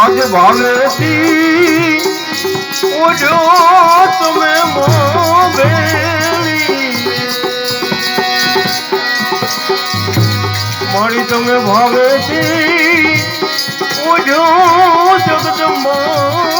આજ ભાવેથી ઓજો તમે મારી તમે ભાવેથી ઉડ્યો જગદંબા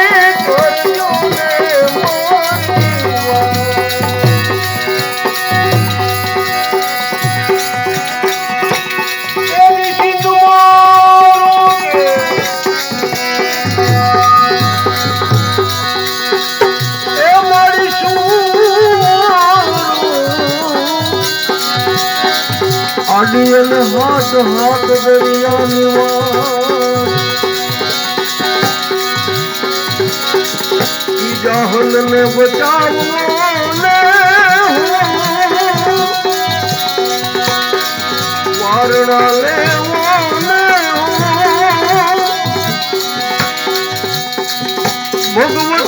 આડી અને હાથ હાથ દરિયા વાત. ઈ જાહલને બચાવો ને. વારણા લેવો ને હું.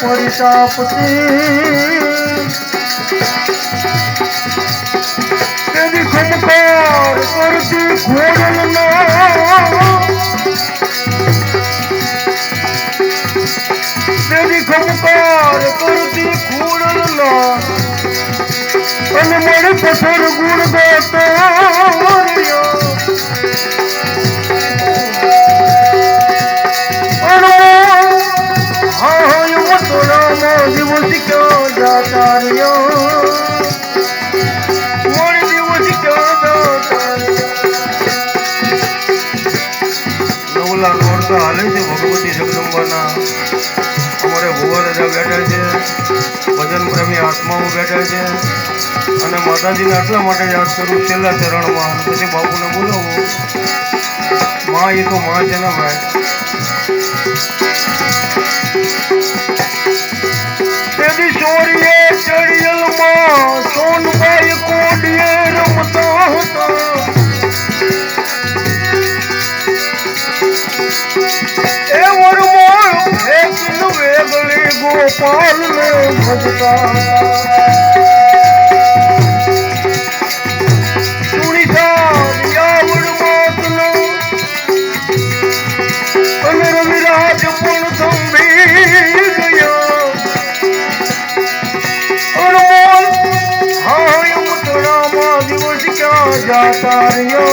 પરિતાપતી તેની ખમકાર કરતી ઘોડલના તેની ખમકાર કરતી ઘોડલના અને મને પથર ગુણ ગાતો નોરતા હાલે છે આટલા માટે યાદ ચરણમાં. પછી બાપુને બોલાવું. માં એ તો માં છે ને ભાઈ. સોનભાઈ કોડીએ રમતા હતા. એ ફેંકીને વેગળી ગોપાલને ભજતા পারিও